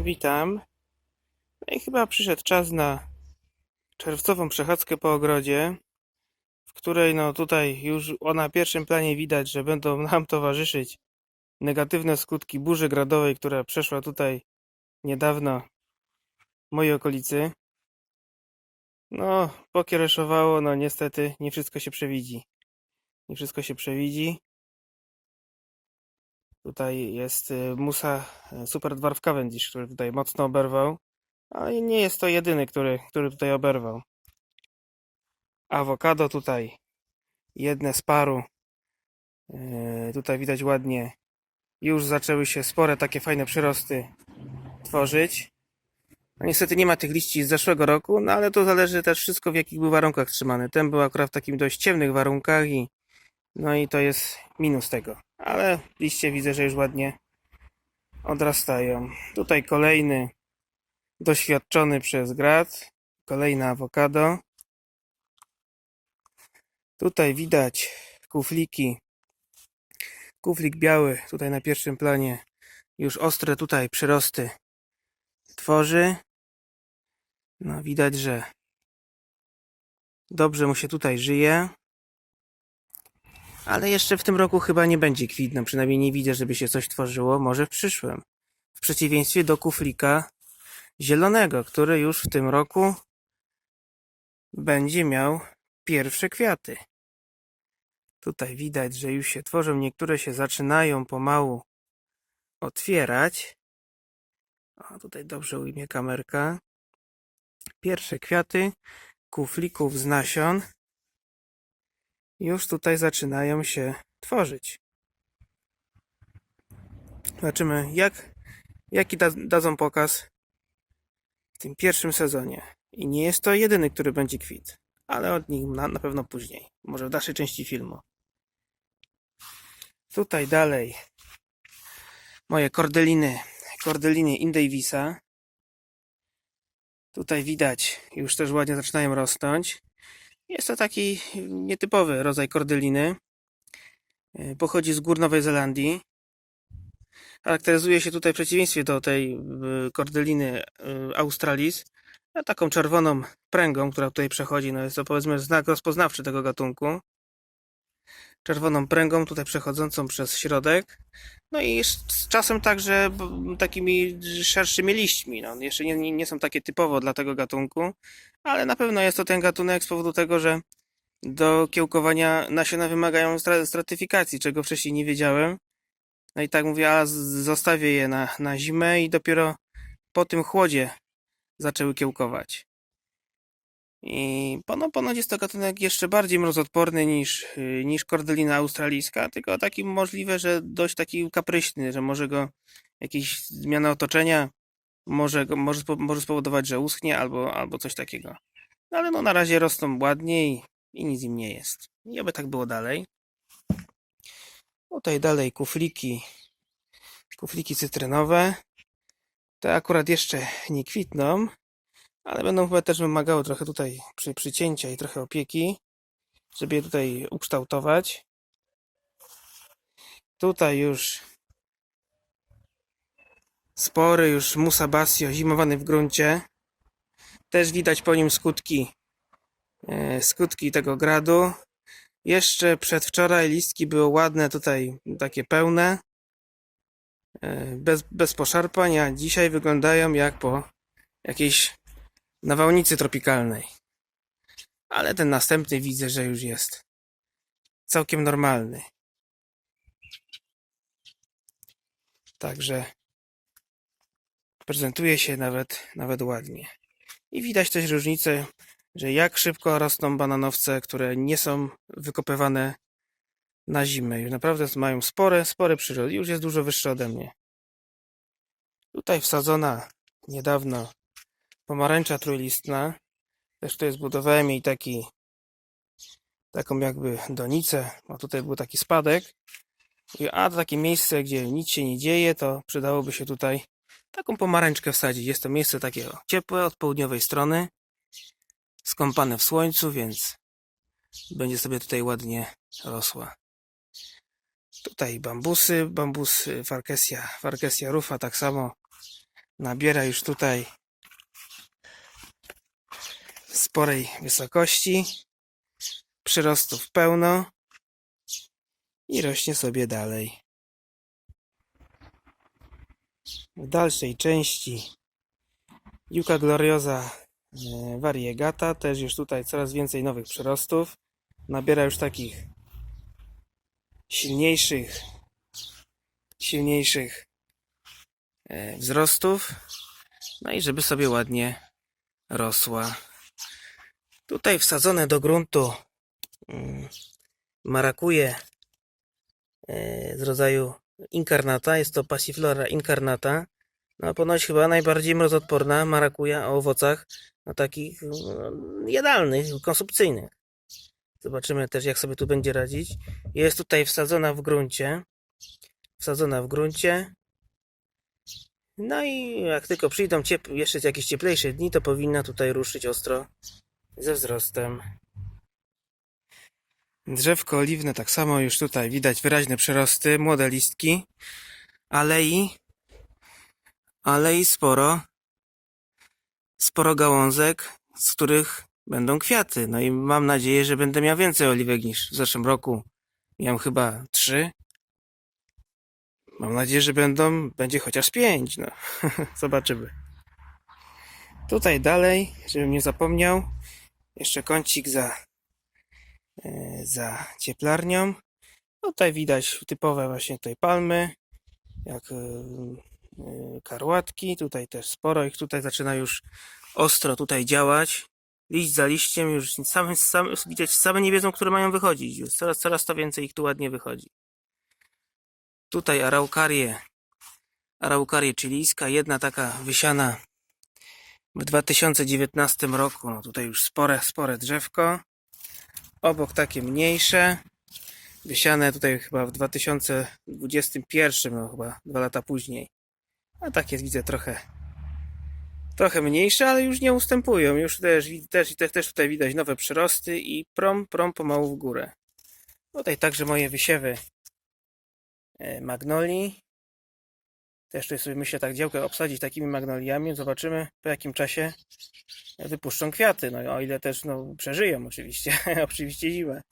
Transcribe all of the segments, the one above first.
Witam. No i chyba przyszedł czas na czerwcową przechadzkę po ogrodzie, w której no tutaj już na pierwszym planie widać, że będą nam towarzyszyć negatywne skutki burzy gradowej, która przeszła tutaj niedawno w mojej okolicy. No, pokiereszowało, no niestety nie wszystko się przewidzi. Nie wszystko się przewidzi. Tutaj jest y, Musa y, Super Dwarf Cavendish, który tutaj mocno oberwał. Ale nie jest to jedyny, który, który tutaj oberwał. Awokado tutaj jedne z paru. Yy, Tutaj widać ładnie. Już zaczęły się spore takie fajne przyrosty tworzyć. No niestety nie ma tych liści z zeszłego roku, no ale to zależy też wszystko w jakich był warunkach trzymany. Ten był akurat w takim dość ciemnych warunkach i no i to jest minus tego. Ale liście widzę, że już ładnie odrastają. Tutaj kolejny doświadczony przez grad. Kolejne awokado. Tutaj widać kufliki. Kuflik biały tutaj na pierwszym planie. Już ostre tutaj przyrosty tworzy. No widać, że dobrze mu się tutaj żyje. Ale jeszcze w tym roku chyba nie będzie kwitną. Przynajmniej nie widzę, żeby się coś tworzyło. Może w przyszłym. W przeciwieństwie do kuflika zielonego, który już w tym roku będzie miał pierwsze kwiaty. Tutaj widać, że już się tworzą. Niektóre się zaczynają pomału otwierać. O, tutaj dobrze ujmie kamerka. Pierwsze kwiaty kuflików z nasion już tutaj zaczynają się tworzyć. Zobaczymy, jak, jaki da, dadzą pokaz w tym pierwszym sezonie. I nie jest to jedyny, który będzie kwit, ale od nich na, na pewno później. Może w dalszej części filmu. Tutaj dalej moje kordeliny, kordeliny Indavisa. Tutaj widać, już też ładnie zaczynają rosnąć. Jest to taki nietypowy rodzaj kordeliny. E, Pochodzi z gór Nowej Zelandii. Charakteryzuje się tutaj w przeciwieństwie do tej e, kordeliny e, Australis taką czerwoną pręgą, która tutaj przechodzi. No jest to powiedzmy znak rozpoznawczy tego gatunku. Czerwoną pręgą tutaj przechodzącą przez środek. No i z czasem także takimi szerszymi liśćmi. No, jeszcze nie, nie są takie typowo dla tego gatunku, ale na pewno jest to ten gatunek z powodu tego, że do kiełkowania nasiona wymagają stra- stratyfikacji, czego wcześniej nie wiedziałem. No i tak mówię, a zostawię je na, na zimę i dopiero po tym chłodzie zaczęły kiełkować. I pono, ponoć jest to gatunek jeszcze bardziej mrozodporny niż, y, niż kordelina australijska, tylko taki możliwe, że dość taki kapryśny, że może go jakieś zmiana otoczenia może, go, może, może spowodować, że uschnie albo, albo coś takiego. No ale no na razie rosną ładnie i, i nic im nie jest. I oby tak było dalej. Tutaj dalej kufliki, kufliki cytrynowe. Te akurat jeszcze nie kwitną, ale będą chyba też wymagały trochę tutaj przy, przycięcia i trochę opieki, żeby je tutaj ukształtować. Tutaj już spory już Musa Basio zimowany w gruncie. Też widać po nim skutki e, skutki tego gradu. Jeszcze przedwczoraj listki były ładne, tutaj takie pełne, e, bez, bez poszarpań, a dzisiaj wyglądają jak po jakiejś nawałnicy tropikalnej. Ale ten następny widzę, że już jest całkiem normalny. Także prezentuje się nawet, nawet ładnie. I widać też różnicę, że jak szybko rosną bananowce, które nie są wykopywane na zimę. Już naprawdę mają spore, spore przyrody. Już jest dużo wyższe ode mnie. Tutaj wsadzona niedawno pomarańcza trójlistna. Też tutaj zbudowałem jej taki taką jakby donicę. O tutaj był taki spadek. I A takie miejsce, gdzie nic się nie dzieje, to przydałoby się tutaj taką pomarańczkę wsadzić. Jest to miejsce takie ciepłe od południowej strony, skąpane w słońcu, więc będzie sobie tutaj ładnie rosła. Tutaj bambusy, bambus Farkesia, Farkesia rufa tak samo nabiera już tutaj sporej wysokości. Przyrostów pełno i rośnie sobie dalej. W dalszej części Juka gloriosa e, variegata też już tutaj coraz więcej nowych przyrostów. Nabiera już takich silniejszych silniejszych e, wzrostów. No i żeby sobie ładnie rosła. Tutaj wsadzone do gruntu mm, marakuje e, z rodzaju incarnata. Jest to Passiflora incarnata. No ponoć chyba najbardziej mrozodporna marakuja o owocach no, takich no, jadalnych, konsumpcyjnych. Zobaczymy też jak sobie tu będzie radzić. Jest tutaj wsadzona w gruncie. Wsadzona w gruncie. No i jak tylko przyjdą ciep- jeszcze jakieś cieplejsze dni, to powinna tutaj ruszyć ostro ze wzrostem. Drzewko oliwne tak samo już tutaj widać wyraźne przyrosty, młode listki, alei, alei sporo, sporo gałązek, z których będą kwiaty. No i mam nadzieję, że będę miał więcej oliwek niż w zeszłym roku. Miałem chyba trzy. Mam nadzieję, że będą, będzie chociaż pięć. No, zobaczymy. Tutaj dalej, żebym nie zapomniał, jeszcze kącik za, e, za cieplarnią. Tutaj widać typowe właśnie tutaj palmy, jak e, e, karłatki. Tutaj też sporo ich tutaj zaczyna już ostro tutaj działać. Liść za liściem już same, same, widać, same nie wiedzą, które mają wychodzić. Już coraz, coraz to więcej ich tu ładnie wychodzi. Tutaj araukarie, araukarie chilijska, jedna taka wysiana w 2019 roku. No tutaj już spore, spore drzewko. Obok takie mniejsze. Wysiane tutaj chyba w 2021, no chyba dwa lata później. A takie widzę trochę trochę mniejsze, ale już nie ustępują. Już też, też, też, też tutaj widać nowe przyrosty i prom, prom pomału w górę. Tutaj także moje wysiewy e, magnolii. Też tutaj sobie myślę tak działkę obsadzić takimi magnoliami. Zobaczymy po jakim czasie wypuszczą kwiaty. No o ile też no, przeżyją oczywiście. oczywiście zimę.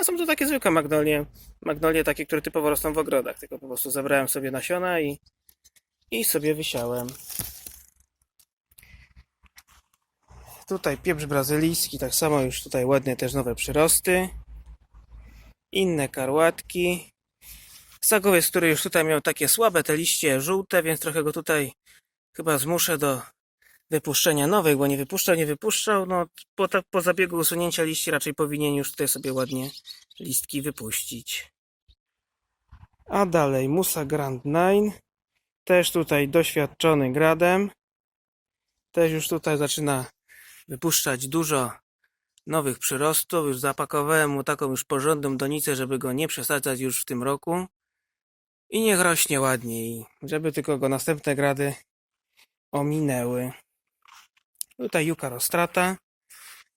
A są to takie zwykłe magnolie. Magnolie takie, które typowo rosną w ogrodach. Tylko po prostu zabrałem sobie nasiona i, i sobie wysiałem. Tutaj pieprz brazylijski, tak samo już tutaj ładne też nowe przyrosty. Inne karłatki. Sagowiec, który już tutaj miał takie słabe te liście żółte, więc trochę go tutaj chyba zmuszę do wypuszczenia nowych, bo nie wypuszczał, nie wypuszczał. No, po, tak, po zabiegu usunięcia liści raczej powinien już tutaj sobie ładnie listki wypuścić. A dalej Musa Grand Nine. Też tutaj doświadczony gradem. Też już tutaj zaczyna wypuszczać dużo nowych przyrostów. Już zapakowałem mu taką już porządną donicę, żeby go nie przesadzać już w tym roku. I niech rośnie ładniej, żeby tylko go następne grady ominęły. Tutaj Juka Rostrata.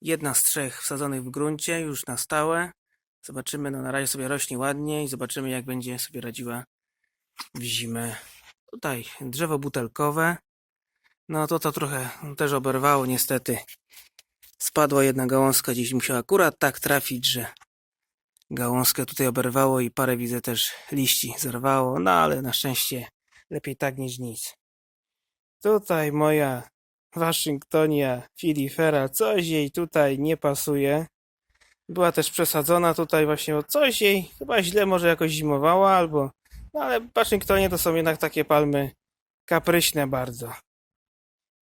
Jedna z trzech wsadzonych w gruncie, już na stałe. Zobaczymy, no na razie sobie rośnie ładnie i zobaczymy jak będzie sobie radziła w zimę. Tutaj drzewo butelkowe. No to to trochę też oberwało niestety. Spadła jedna gałązka, gdzieś musiała akurat tak trafić, że gałązkę tutaj oberwało i parę widzę też liści zerwało, no ale na szczęście lepiej tak niż nic. Tutaj moja Waszyngtonia filifera, coś jej tutaj nie pasuje. Była też przesadzona tutaj właśnie o coś jej chyba źle może jakoś zimowała albo no ale w Waszyngtonie to są jednak takie palmy kapryśne bardzo.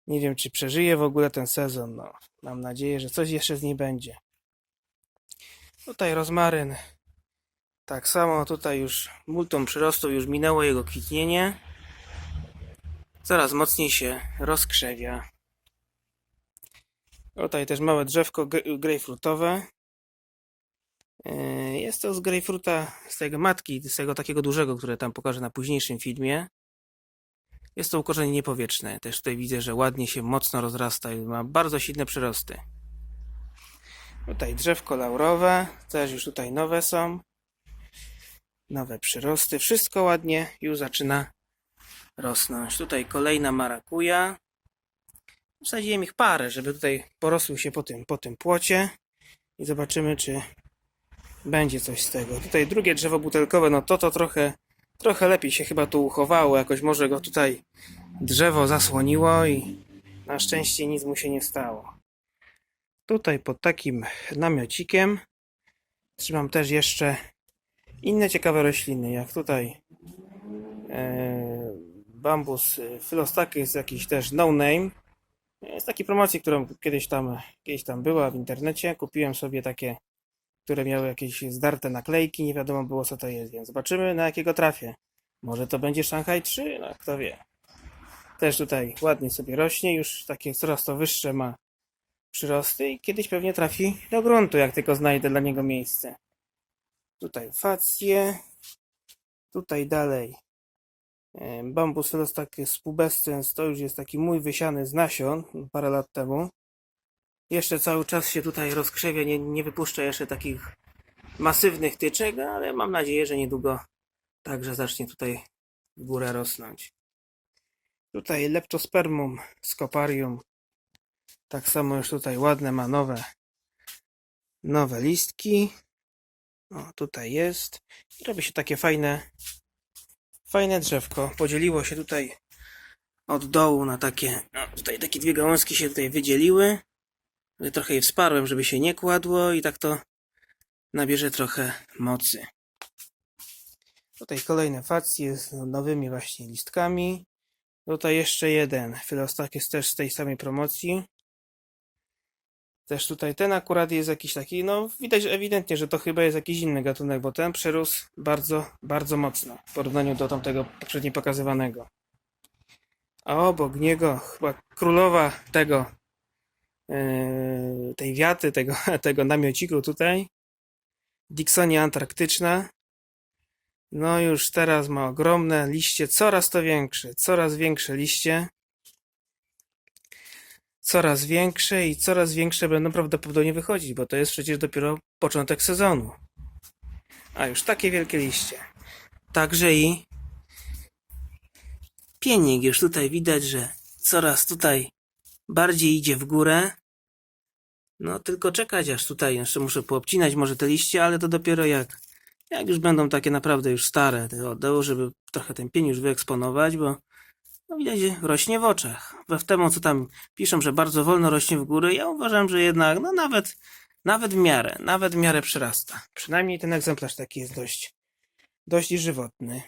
Nie wiem, czy przeżyje w ogóle ten sezon. No, mam nadzieję, że coś jeszcze z niej będzie. Tutaj rozmaryn. Tak samo tutaj już multum przyrostu, już minęło jego kwitnienie. Coraz mocniej się rozkrzewia. Tutaj też małe drzewko gr- grejpfrutowe. Yy, Jest to z grejpfruta, z tego matki, z tego takiego dużego, które tam pokażę na późniejszym filmie. Jest to ukorzenienie powietrzne. Też tutaj widzę, że ładnie się mocno rozrasta i ma bardzo silne przyrosty. Tutaj drzewko laurowe, też już tutaj nowe są. Nowe przyrosty, wszystko ładnie już zaczyna rosnąć. Tutaj kolejna marakuja. Wsadziłem ich parę, żeby tutaj porosły się po tym, po tym płocie i zobaczymy, czy będzie coś z tego. Tutaj drugie drzewo butelkowe, no to to trochę, trochę lepiej się chyba tu uchowało. Jakoś może go tutaj drzewo zasłoniło i na szczęście nic mu się nie stało. Tutaj pod takim namiocikiem trzymam też jeszcze inne ciekawe rośliny, jak tutaj e, bambus filostaki jest jakiś też no name. Z takiej promocji, którą kiedyś tam, kiedyś tam była w internecie. Kupiłem sobie takie, które miały jakieś zdarte naklejki, nie wiadomo było co to jest, więc zobaczymy na jakiego trafię. Może to będzie Shanghai 3, no kto wie. Też tutaj ładnie sobie rośnie, już takie coraz to wyższe ma przyrosty i kiedyś pewnie trafi do gruntu, jak tylko znajdę dla niego miejsce. Tutaj facje, tutaj dalej e, bambus filostachys pubescens, to już jest taki mój wysiany z nasion parę lat temu. Jeszcze cały czas się tutaj rozkrzewia, nie, nie wypuszcza jeszcze takich masywnych tyczek, ale mam nadzieję, że niedługo także zacznie tutaj w górę rosnąć. Tutaj leptospermum scoparium. Tak samo już tutaj ładne ma nowe nowe listki. O, tutaj jest. I robi się takie fajne fajne drzewko. Podzieliło się tutaj od dołu na takie, no, tutaj takie dwie gałązki się tutaj wydzieliły. Trochę je wsparłem, żeby się nie kładło i tak to nabierze trochę mocy. Tutaj kolejne facje z nowymi właśnie listkami. Tutaj jeszcze jeden. Filostak jest też z tej samej promocji. Też tutaj ten akurat jest jakiś taki, no widać ewidentnie, że to chyba jest jakiś inny gatunek, bo ten przerósł bardzo, bardzo mocno w porównaniu do tamtego poprzednio pokazywanego. A obok niego chyba królowa tego, yy, tej wiaty, tego, tego namiociku tutaj, Dixonia antarktyczna. No już teraz ma ogromne liście, coraz to większe, coraz większe liście. Coraz większe i coraz większe będą prawdopodobnie wychodzić, bo to jest przecież dopiero początek sezonu. A już takie wielkie liście. Także i pienik już tutaj widać, że coraz tutaj bardziej idzie w górę. No tylko czekać aż tutaj jeszcze muszę poobcinać może te liście, ale to dopiero jak jak już będą takie naprawdę już stare te odeł, żeby trochę ten pień już wyeksponować, bo widać, że rośnie w oczach. We w temu, co tam piszą, że bardzo wolno rośnie w górę, ja uważam, że jednak, no nawet, nawet w miarę, nawet w miarę przyrasta. Przynajmniej ten egzemplarz taki jest dość, dość żywotny.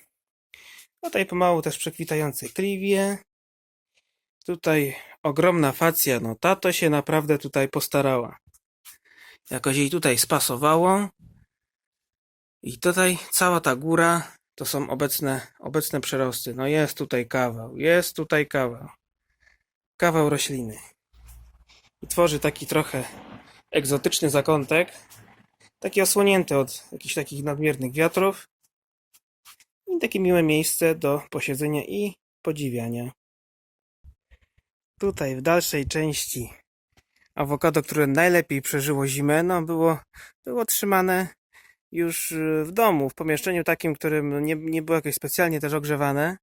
Tutaj pomału też przekwitające kliwie. Tutaj ogromna facja, no ta to się naprawdę tutaj postarała. Jakoś jej tutaj spasowało. I tutaj cała ta góra to są obecne, obecne przyrosty. No jest tutaj kawał, jest tutaj kawał. Kawał rośliny. I tworzy taki trochę egzotyczny zakątek. Taki osłonięty od jakichś takich nadmiernych wiatrów. I takie miłe miejsce do posiedzenia i podziwiania. Tutaj w dalszej części awokado, które najlepiej przeżyło zimę, no było, było trzymane już y, w domu, w pomieszczeniu takim, którym nie, nie było jakieś specjalnie też ogrzewane,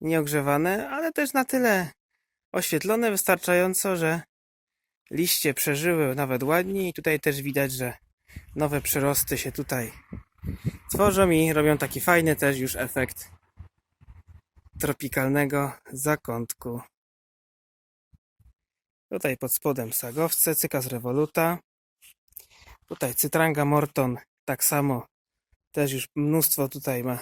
nieogrzewane, ale też na tyle oświetlone wystarczająco, że liście przeżyły nawet ładnie i tutaj też widać, że nowe przyrosty się tutaj tworzą i robią taki fajny też już efekt tropikalnego zakątku. Tutaj pod spodem sagowce, cykas revoluta. Tutaj cytranga morton tak samo też już mnóstwo tutaj ma.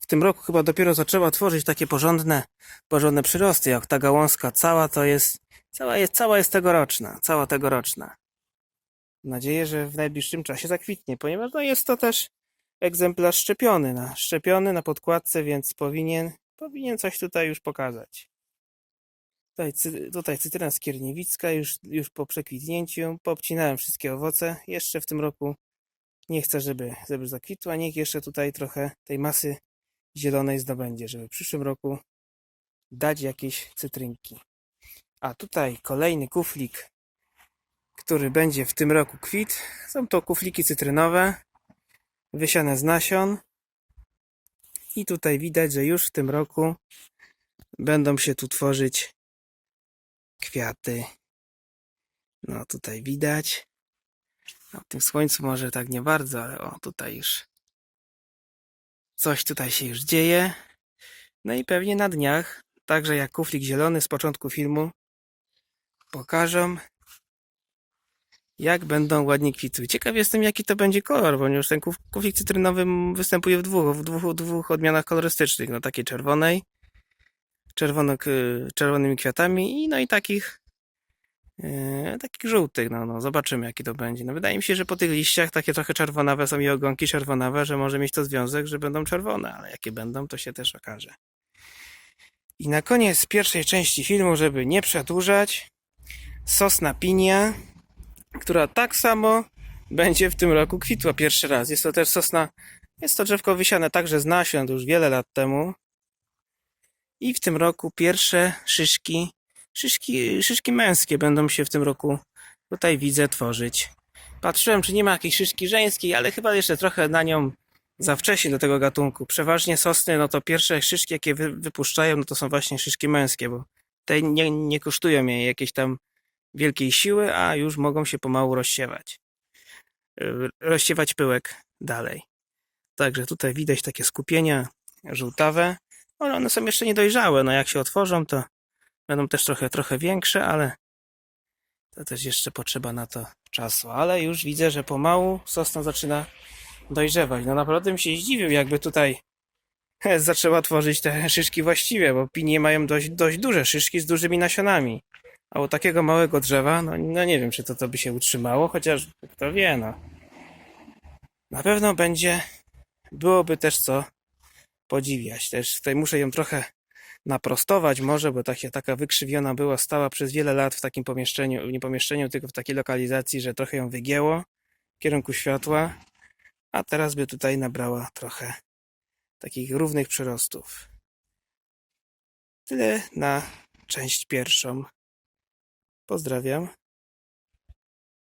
W tym roku chyba dopiero zaczęła tworzyć takie porządne, porządne przyrosty, jak ta gałązka cała to jest, cała jest, cała jest tegoroczna, cała tegoroczna. Mam nadzieję, że w najbliższym czasie zakwitnie, ponieważ no jest to też egzemplarz szczepiony na, szczepiony na podkładce, więc powinien, powinien coś tutaj już pokazać. Tutaj, tutaj cytryna skierniewicka już, już po przekwitnięciu, poobcinałem wszystkie owoce. Jeszcze w tym roku nie chcę, żeby, żeby zakwitła. Niech jeszcze tutaj trochę tej masy zielonej zdobędzie, żeby w przyszłym roku dać jakieś cytrynki. A tutaj kolejny kuflik, który będzie w tym roku kwit. Są to kufliki cytrynowe, wysiane z nasion. I tutaj widać, że już w tym roku będą się tu tworzyć kwiaty. No tutaj widać. Na tym słońcu może tak nie bardzo, ale o tutaj już coś tutaj się już dzieje. No i pewnie na dniach, także jak kuflik zielony z początku filmu, pokażą jak będą ładnie kwitły. Ciekaw jestem jaki to będzie kolor, ponieważ ten kuf- kuflik cytrynowy występuje w dwóch, w dwóch, dwóch odmianach kolorystycznych. No takiej czerwonej, czerwonymi kwiatami i no i takich e, takich żółtych, no, no zobaczymy jaki to będzie. No wydaje mi się, że po tych liściach takie trochę czerwonawe są i ogonki czerwonawe, że może mieć to związek, że będą czerwone, ale jakie będą to się też okaże. I na koniec pierwszej części filmu, żeby nie przedłużać, sosna pinia, która tak samo będzie w tym roku kwitła pierwszy raz. Jest to też sosna, jest to drzewko wysiane także z nasion, już wiele lat temu. I w tym roku pierwsze szyszki, szyszki, szyszki męskie będą się w tym roku tutaj widzę tworzyć. Patrzyłem, czy nie ma jakiejś szyszki żeńskiej, ale chyba jeszcze trochę na nią za wcześnie do tego gatunku. Przeważnie sosny, no to pierwsze szyszki, jakie wy, wypuszczają, no to są właśnie szyszki męskie, bo te nie, nie kosztują jej jakiejś tam wielkiej siły, a już mogą się pomału rozsiewać. Yy, Rozsiewać pyłek dalej. Także tutaj widać takie skupienia żółtawe, ale one są jeszcze niedojrzałe. No jak się otworzą, to będą też trochę, trochę większe, ale to też jeszcze potrzeba na to czasu. Ale już widzę, że pomału sosna zaczyna dojrzewać. No naprawdę bym się zdziwił, jakby tutaj zaczęła tworzyć te szyszki właściwie, bo pinie mają dość, dość duże szyszki z dużymi nasionami. A u takiego małego drzewa, no, no nie wiem, czy to, to by się utrzymało, chociaż kto wie, no. Na pewno będzie, byłoby też co podziwiać. Też tutaj muszę ją trochę naprostować może, bo taka, taka wykrzywiona była, stała przez wiele lat w takim pomieszczeniu, nie pomieszczeniu, tylko w takiej lokalizacji, że trochę ją wygięło w kierunku światła, a teraz by tutaj nabrała trochę takich równych przyrostów. Tyle na część pierwszą. Pozdrawiam.